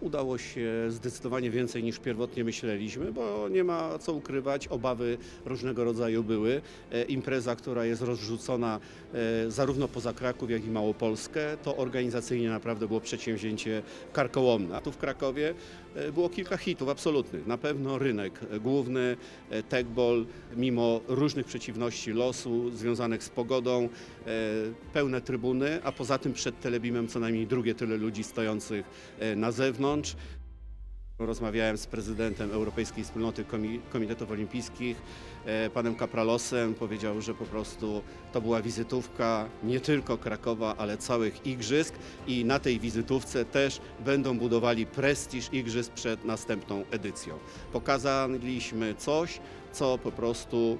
udało się zdecydowanie więcej niż pierwotnie myśleliśmy, bo nie ma co ukrywać, obawy różnego rodzaju były. E, Impreza, która jest rozrzucona e, zarówno poza Kraków, jak i Małopolskę, to organizacyjnie naprawdę było przedsięwzięcie karkołomne. Tu w Krakowie e, było kilka hitów absolutnych. Na pewno rynek główny, Techball, mimo różnych przeciwności losu związanych z pogodą, pełne trybuny, a poza tym przed Telebimem co najmniej drugie tyle ludzi stojących na zewnątrz. Rozmawiałem z prezydentem Europejskiej Wspólnoty Komi- Komitetów Olimpijskich, e, panem Kapralosem. Powiedział, że po prostu to była wizytówka nie tylko Krakowa, ale całych igrzysk i na tej wizytówce też będą budowali prestiż igrzysk przed następną edycją. Pokazaliśmy coś, co po prostu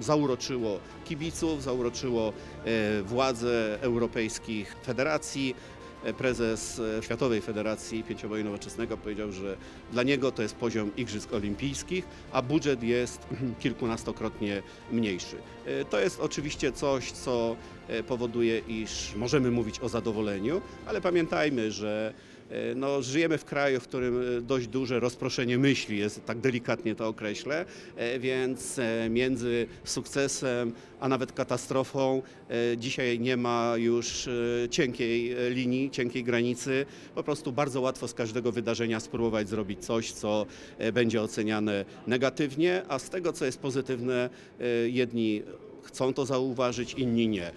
zauroczyło kibiców, zauroczyło e, władze europejskich federacji. Prezes e, Światowej Federacji Pięcioboju Nowoczesnego powiedział, że dla niego to jest poziom Igrzysk Olimpijskich, a budżet jest kilkunastokrotnie mniejszy. E, To jest oczywiście coś, co e, powoduje, iż możemy mówić o zadowoleniu, ale pamiętajmy, że no, żyjemy w kraju, w którym e, dość duże rozproszenie myśli jest, tak delikatnie to określę, e, więc e, między sukcesem a nawet katastrofą e, dzisiaj nie ma już e, cienkiej e, linii, cienkiej granicy. Po prostu bardzo łatwo z każdego wydarzenia spróbować zrobić coś, co e, będzie oceniane negatywnie, a z tego, co jest pozytywne, e, jedni chcą to zauważyć, inni nie.